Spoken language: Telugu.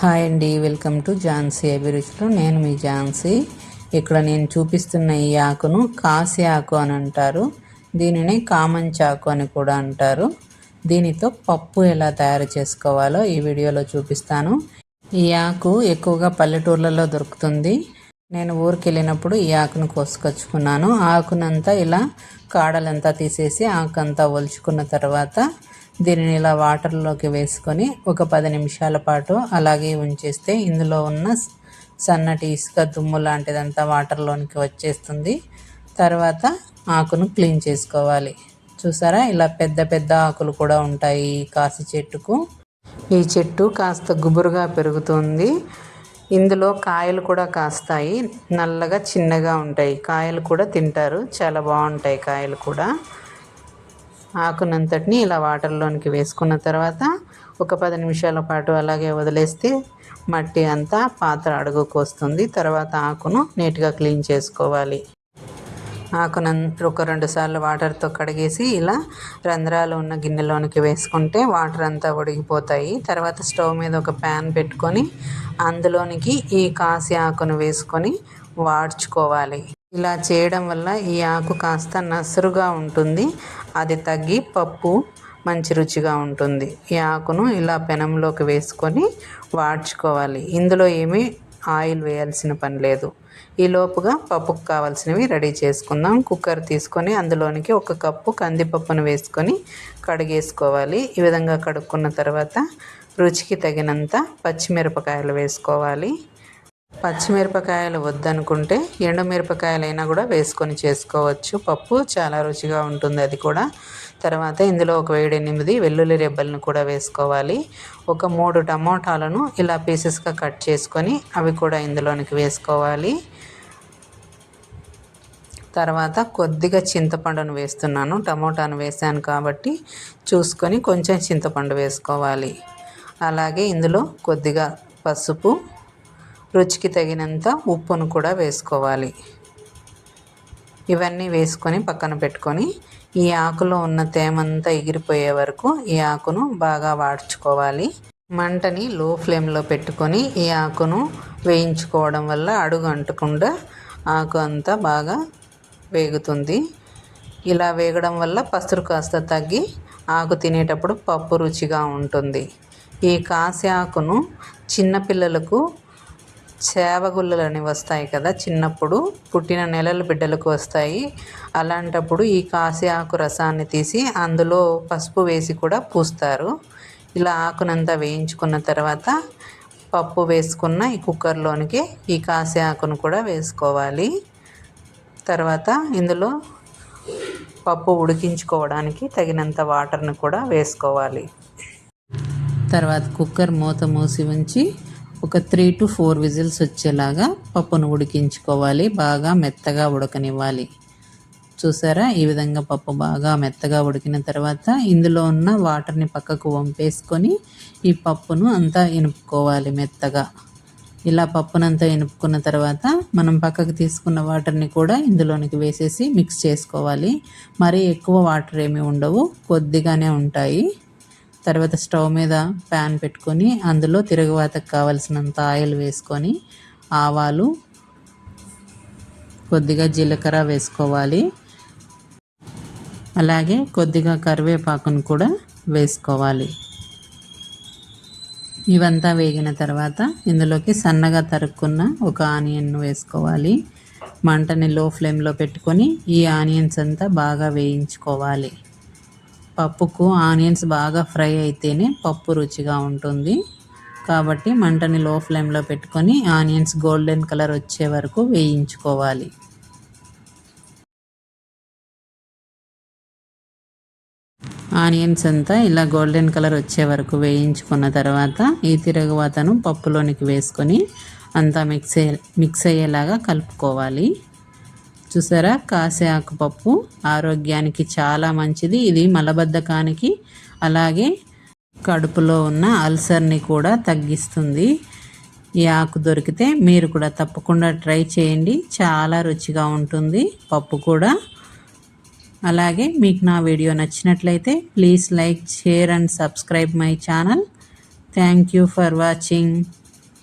హాయ్ అండి వెల్కమ్ టు ఝాన్సీ అభిరుచులు. నేను మీ ఝాన్సీ. ఇక్కడ నేను చూపిస్తున్న ఈ ఆకును కాసి ఆకు అని అంటారు. దీనిని కామన్ చాకు అని కూడా అంటారు. దీనితో పప్పు ఎలా తయారు చేసుకోవాలో ఈ వీడియోలో చూపిస్తాను. ఈ ఆకు ఎక్కువగా పల్లెటూర్లలో దొరుకుతుంది. నేను ఊరికి వెళ్ళినప్పుడు ఈ ఆకును కోసుకొచ్చుకున్నాను. ఆకునంతా ఇలా కాడలంతా తీసేసి ఆకంతా ఒలుచుకున్న తర్వాత దీనిని ఇలా వాటర్లోకి వేసుకొని ఒక పది నిమిషాల పాటు అలాగే ఉంచేస్తే ఇందులో ఉన్న సన్నటి ఇసుక దుమ్ము లాంటిదంతా వాటర్లోనికి వచ్చేస్తుంది. తర్వాత ఆకును క్లీన్ చేసుకోవాలి. చూసారా? ఇలా పెద్ద పెద్ద ఆకులు కూడా ఉంటాయి ఈ కాసి చెట్టుకు. ఈ చెట్టు కాస్త గుబురుగా పెరుగుతుంది. ఇందులో కాయలు కూడా కాస్తాయి. నల్లగా చిన్నగా ఉంటాయి. కాయలు కూడా తింటారు. చాలా బాగుంటాయి కాయలు కూడా. ఆకునంతటిని ఇలా వాటర్లోనికి వేసుకున్న తర్వాత ఒక పది నిమిషాల పాటు అలాగే వదిలేస్తే మట్టి అంతా పాత్ర అడుగుకు వస్తుంది. తర్వాత ఆకును నీట్గా క్లీన్ చేసుకోవాలి. ఆకును ఒక రెండు సార్లు వాటర్తో కడిగేసి ఇలా రంధ్రాలు ఉన్న గిన్నెలోనికి వేసుకుంటే వాటర్ అంతా ఉడిగిపోతాయి తర్వాత స్టవ్ మీద ఒక ప్యాన్ పెట్టుకొని అందులోనికి ఈ కాసి ఆకును వేసుకొని వాడ్చుకోవాలి. ఇలా చేయడం వల్ల ఈ ఆకు కాస్త నసురుగా ఉంటుంది. అది తగ్గి పప్పు మంచి రుచిగా ఉంటుంది. ఈ ఆకును ఇలా పెనంలోకి వేసుకొని వాడ్చుకోవాలి. ఇందులో ఏమీ ఆయిల్ వేయాల్సిన పని లేదు. ఈ లోపుగా పప్పుకు కావాల్సినవి రెడీ చేసుకుందాం. కుక్కర్ తీసుకొని అందులోనికి ఒక కప్పు కందిపప్పును వేసుకొని కడిగేసుకోవాలి. ఈ విధంగా కడుక్కున్న తర్వాత రుచికి తగినంత పచ్చిమిరపకాయలు వేసుకోవాలి. పచ్చిమిరపకాయలు వద్దనుకుంటే ఎండుమిరపకాయలైనా కూడా వేసుకొని చేసుకోవచ్చు. పప్పు చాలా రుచిగా ఉంటుంది అది కూడా. తర్వాత ఇందులో ఒక ఎనిమిది వెల్లుల్లి రెబ్బలను కూడా వేసుకోవాలి. ఒక మూడు టమోటాలను ఇలా పీసెస్గా కట్ చేసుకొని అవి కూడా ఇందులోనికి వేసుకోవాలి. తర్వాత కొద్దిగా చింతపండును వేస్తున్నాను. టమోటాను వేసాను కాబట్టి చూసుకొని కొంచెం చింతపండు వేసుకోవాలి. అలాగే ఇందులో కొద్దిగా పసుపు రుచికి తగినంత ఉప్పును కూడా వేసుకోవాలి. ఇవన్నీ వేసుకొని పక్కన పెట్టుకొని ఈ ఆకులో ఉన్న తేమంతా ఎగిరిపోయే వరకు ఈ ఆకును బాగా వాడ్చుకోవాలి. మంటని లో ఫ్లేమ్లో పెట్టుకొని ఈ ఆకును వేయించుకోవడం వల్ల అడుగు అంటకుండా ఆకు అంతా బాగా వేగుతుంది. ఇలా వేగడం వల్ల పసురు కాస్త తగ్గి ఆకు తినేటప్పుడు పప్పు రుచిగా ఉంటుంది. ఈ కాసి ఆకును చిన్నపిల్లలకు సేవగుళ్ళని వస్తాయి కదా చిన్నప్పుడు పుట్టిన నెలల బిడ్డలకు వస్తాయి. అలాంటప్పుడు ఈ కాసి ఆకు రసాన్ని తీసి అందులో పసుపు వేసి కూడా పూస్తారు. ఇలా ఆకునంతా వేయించుకున్న తర్వాత పప్పు వేసుకున్న ఈ కుక్కర్లోనికి ఈ కాసి ఆకును కూడా వేసుకోవాలి. తర్వాత ఇందులో పప్పు ఉడికించుకోవడానికి తగినంత వాటర్ని కూడా వేసుకోవాలి. తర్వాత కుక్కర్ మూత మూసి ఉంచి ఒక త్రీ టు ఫోర్ విజిల్స్ వచ్చేలాగా పప్పును ఉడికించుకోవాలి బాగా మెత్తగా ఉడకనివ్వాలి. చూసారా? ఈ విధంగా పప్పు బాగా మెత్తగా ఉడికిన తర్వాత ఇందులో ఉన్న వాటర్ని పక్కకు వంపేసుకొని ఈ పప్పును అంతా ఇనుపుకోవాలి మెత్తగా. ఇలా పప్పునంతా ఇనుపుకున్న తర్వాత మనం పక్కకు తీసుకున్న వాటర్ని కూడా ఇందులోనికి వేసేసి మిక్స్ చేసుకోవాలి. మరీ ఎక్కువ వాటర్ ఏమి ఉండవు కొద్దిగానే ఉంటాయి. తర్వాత స్టవ్ మీద ప్యాన్ పెట్టుకొని అందులో తిరుగువాతకు కావలసినంత ఆయిల్ వేసుకొని ఆవాలు కొద్దిగా జీలకర్ర వేసుకోవాలి. అలాగే కొద్దిగా కరివేపాకును కూడా వేసుకోవాలి. ఇవంతా వేగిన తర్వాత ఇందులోకి సన్నగా తరుక్కున్న ఒక ఆనియన్ను వేసుకోవాలి. మంటని లో ఫ్లేమ్లో పెట్టుకొని ఈ ఆనియన్స్ అంతా బాగా వేయించుకోవాలి. పప్పుకు ఆనియన్స్ బాగా ఫ్రై అయితేనే పప్పు రుచిగా ఉంటుంది. కాబట్టి మంటని లో ఫ్లేమ్లో పెట్టుకొని ఆనియన్స్ గోల్డెన్ కలర్ వచ్చే వరకు వేయించుకోవాలి. ఆనియన్స్ అంతా ఇలా గోల్డెన్ కలర్ వచ్చే వరకు వేయించుకున్న తర్వాత ఈ తిరగవాతను పప్పులోనికి వేసుకొని అంతా మిక్స్ మిక్స్ అయ్యేలాగా కలుపుకోవాలి. చూసారా? కాసే ఆకుపప్పు ఆరోగ్యానికి చాలా మంచిది. ఇది మలబద్ధకానికి అలాగే కడుపులో ఉన్న అల్సర్ని కూడా తగ్గిస్తుంది. ఈ ఆకు దొరికితే మీరు కూడా తప్పకుండా ట్రై చేయండి. చాలా రుచిగా ఉంటుంది. పప్పు కూడా. అలాగే మీకు నా వీడియో నచ్చినట్లయితే please like share and subscribe my channel. Thank you for watching.